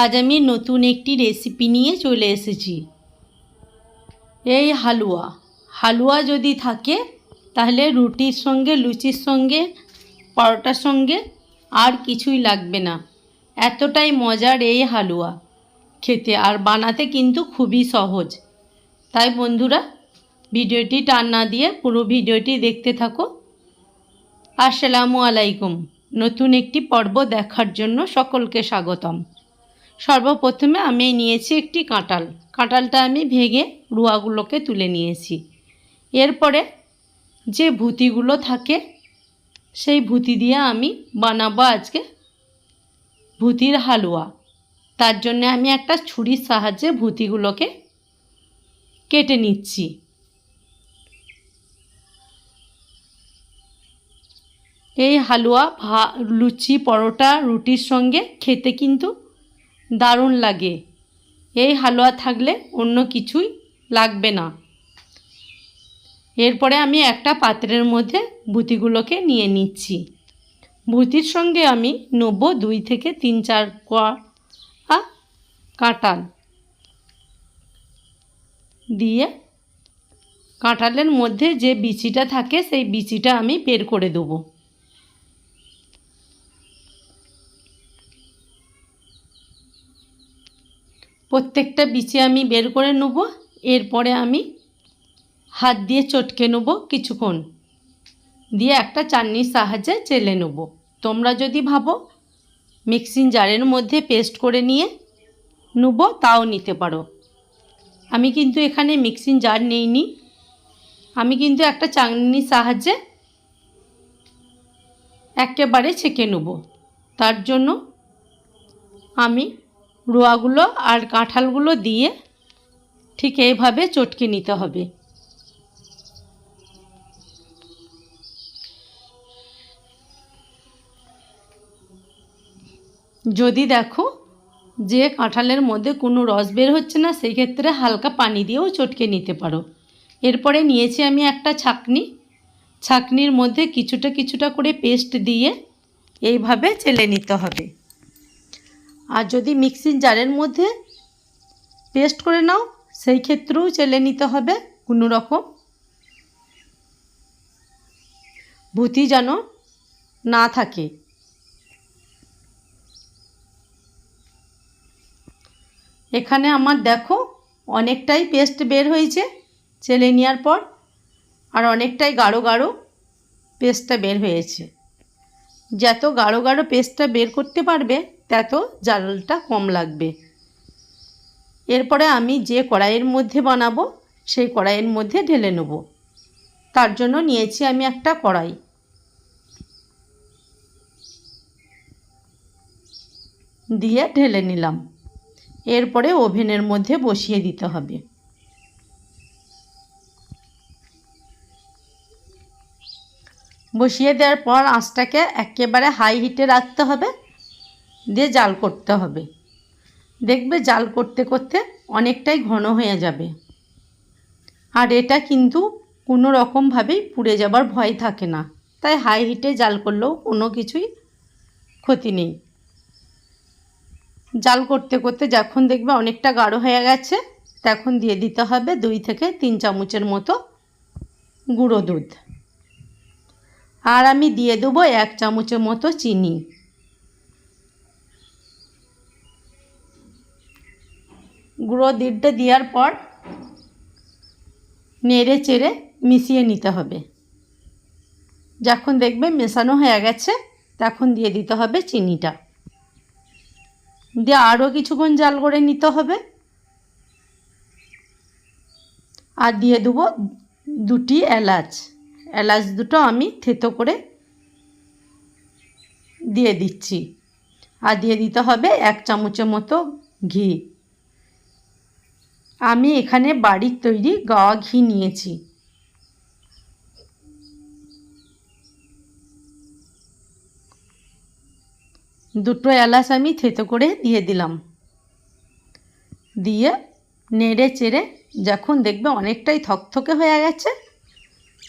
আজ আমি নতুন একটি রেসিপি নিয়ে চলে এসেছি। এই হালুয়া। হালুয়া যদি থাকে, তাহলে রুটির সঙ্গে, লুচির সঙ্গে, পরোটার সঙ্গে আর কিছুই লাগবে না। এতটাই মজার এই হালুয়া। খেতে আর বানাতে কিন্তু খুবই সহজ। তাই বন্ধুরা, ভিডিওটি টান না দিয়ে পুরো ভিডিওটি দেখতে থাকো। আসসালামু আলাইকুম। নতুন একটি পর্ব দেখার জন্য সকলকে স্বাগতম। সর্বপ্রথমে আমি নিয়েছি একটি কাঁটাল কাঁঠালটা আমি ভেঙে রুয়াগুলোকে তুলে নিয়েছি। এরপরে যে ভুতিগুলো থাকে, সেই ভুতি দিয়ে আমি বানাবো আজকে ভুতির হালুয়া। তার জন্য আমি একটা ছুরির সাহায্যে ভুতিগুলোকে কেটে নিচ্ছি। এই হালুয়া, ভা, লুচি, পরোটা, রুটির সঙ্গে খেতে কিন্তু দারুণ লাগে। এই হালুয়া থাকলে অন্য কিছুই লাগবে না। এরপরে আমি একটা পাত্রের মধ্যে ভুতিগুলোকে নিয়ে নিচ্ছি। ভুতির সঙ্গে আমি নেব দুই থেকে তিন চার কোয়া কাঁঠাল। দিয়ে কাঁঠালের মধ্যে যে বিচিটা থাকে, সেই বিচিটা আমি বের করে দেবো। প্রত্যেকটা বিচি আমি বের করে নেব, এরপরে আমি হাত দিয়ে চটকে নেব কিছুক্ষণ। দিয়ে একটা চাটনির সাহায্যে চেলে নেব। তোমরা যদি ভাবো মিক্সিং জারের মধ্যে পেস্ট করে নিয়ে নেব, তাও নিতে পারো। আমি কিন্তু এখানে মিক্সিং জার নেইনি। আমি কিন্তু একটা চাটনির সাহায্যে একেবারে ছেঁকে নেব। তার জন্য আমি রোয়াগুলো আর কাঁঠালগুলো দিয়ে ঠিক এইভাবে চটকে নিতে হবে। যদি দেখো যে কাঁঠালের মধ্যে কোনো রস বের হচ্ছে না সেই ক্ষেত্রে হালকা পানি দিয়েও চটকে নিতে পারো। এরপরে নিয়েছি আমি একটা ছাকনি। ছাকনির মধ্যে কিছুটা কিছুটা করে পেস্ট দিয়ে এইভাবে চেলে নিতে হবে। আর যদি মিক্সিং জারের মধ্যে পেস্ট করে নাও, সেই ক্ষেত্রেও চেলে নিতে হবে কোনো রকম। ভূতি যেন না থাকে। এখানে আমার দেখো অনেকটাই পেস্ট বের হয়েছে চেলে নেওয়ার পর, আর অনেকটাই গাঢ় গাঢ় পেস্টটা বের হয়েছে। যত গাঢ় গাঢ় পেস্টটা বের করতে পারবে তত জালটা কম লাগবে। এরপরে আমি যে কড়াইয়ের মধ্যে বানাবো, সেই কড়াইয়ের মধ্যে ঢেলে নেব। তার জন্য নিয়েছি আমি একটা কড়াই। দিয়ে ঢেলে নিলাম। এরপরে ওভেনের মধ্যে বসিয়ে দিতে হবে। বসিয়ে দেওয়ার পর আঁচটাকে একেবারে হাই হিটে রাখতে হবে। দিয়ে জাল করতে হবে। দেখবে জাল করতে করতে অনেকটাই ঘন হয়ে যাবে। আর এটা কিন্তু কোনো রকমভাবেই পুড়ে যাবার ভয় থাকে না। তাই হাই হিটে জাল করলেও কোনো কিছুই ক্ষতি নেই। জাল করতে করতে যখন দেখবে অনেকটা গাঢ় হয়ে গেছে, তখন দিয়ে দিতে হবে দুই থেকে তিন চামচের মতো গুঁড়ো দুধ। আর আমি দিয়ে দেবো এক চামচের মতো চিনি। গুঁড়ো দুধটা দেওয়ার পর নেড়ে চেড়ে মিশিয়ে নিতে হবে। যখন দেখবে মেশানো হয়ে গেছে, তখন দিয়ে দিতে হবে চিনিটা। দিয়ে আরও কিছুক্ষণ জাল করে নিতে হবে। আর দিয়ে দেবো দুটি এলাচ। এলাচ দুটো আমি থেতো করে দিয়ে দিচ্ছি। আর দিয়ে দিতে হবে এক চামচের মতো ঘি। আমি এখানে বাড়ির তৈরি গাওয়া ঘি নিয়েছি। দুটো এলাচ আমি থেতো করে দিয়ে দিলাম। দিয়ে নেড়ে চেড়ে যখন দেখবে অনেকটাই থকথকে হয়ে গেছে,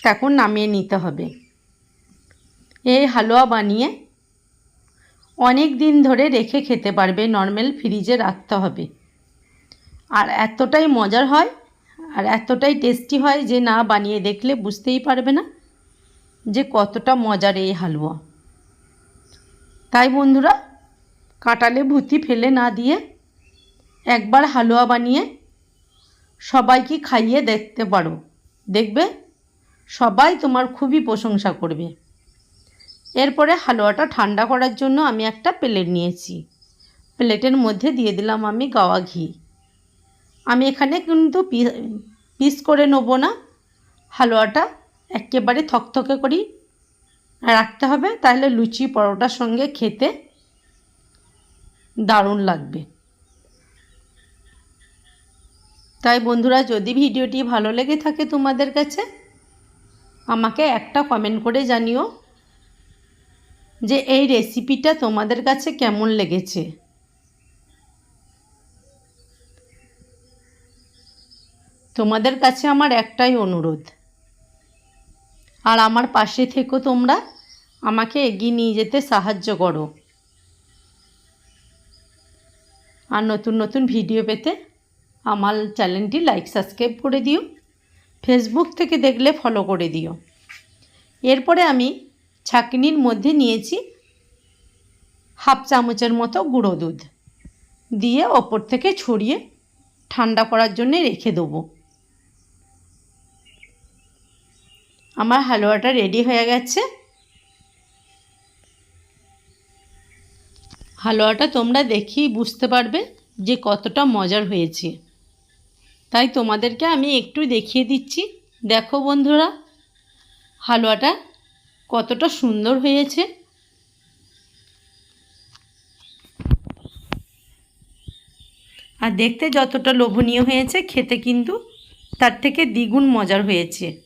তখন নামিয়ে নিতে হবে। এই হালুয়া বানিয়ে অনেক দিন ধরে রেখে খেতে পারবে, নর্মাল ফ্রিজে রাখতে হবে। আর এতটাই মজার হয় আর এতটাই টেস্টি হয় যে না বানিয়ে দেখলে বুঝতেই পারবে না যে কতটা মজার এই হালুয়া। তাই বন্ধুরা, কাটালে ভুতি ফেলে না দিয়ে একবার হালুয়া বানিয়ে সবাইকে খাইয়ে দেখতে পারো। দেখবে সবাই তোমার খুবই প্রশংসা করবে। এরপরে হালুয়াটা ঠান্ডা করার জন্য আমি একটা প্লেট নিয়েছি। প্লেটের মধ্যে দিয়ে দিলাম আমি গাওয়া ঘি। আমি এখানে কিন্তু পিস করে নেব না। হালুয়াটা একেবারে থকথকে করি। রাখতে হবে, তাহলে লুচি পরোটার সঙ্গে খেতে দারুণ লাগবে। তাই বন্ধুরা, যদি ভিডিওটি ভালো লেগে থাকে তোমাদের কাছে, আমাকে একটা কমেন্ট করে জানিও যে এই রেসিপিটা তোমাদের কাছে কেমন লেগেছে। তোমাদের কাছে আমার একটাই অনুরোধ। আর আমার পাশে থেকো তোমরা, আমাকে এগিয়ে নিয়ে যেতে সাহায্য করো। আর নতুন নতুন ভিডিও পেতে আমার চ্যানেলটি লাইক, সাবস্ক্রাইব করে দিও। ফেসবুক থেকে দেখলে ফলো করে দিও। এরপরে আমি ছাঁকনির মধ্যে নিয়েছি হাফ চামচের মতো গুঁড়ো দুধ। দিয়ে ওপর থেকে ছড়িয়ে ঠান্ডা করার জন্যে রেখে দেবো। আমার হালুয়াটা রেডি হয়ে গেছে। হালুয়াটা তোমরা দেখেই বুঝতে পারবে যে কতটা মজার হয়েছে। তাই তোমাদেরকে আমি একটু দেখিয়ে দিচ্ছি। দেখো বন্ধুরা, হালুয়াটা কতটা সুন্দর হয়েছে। আর দেখতে যতটা লোভনীয় হয়েছে, খেতে কিন্তু তার থেকে দ্বিগুণ মজার হয়েছে।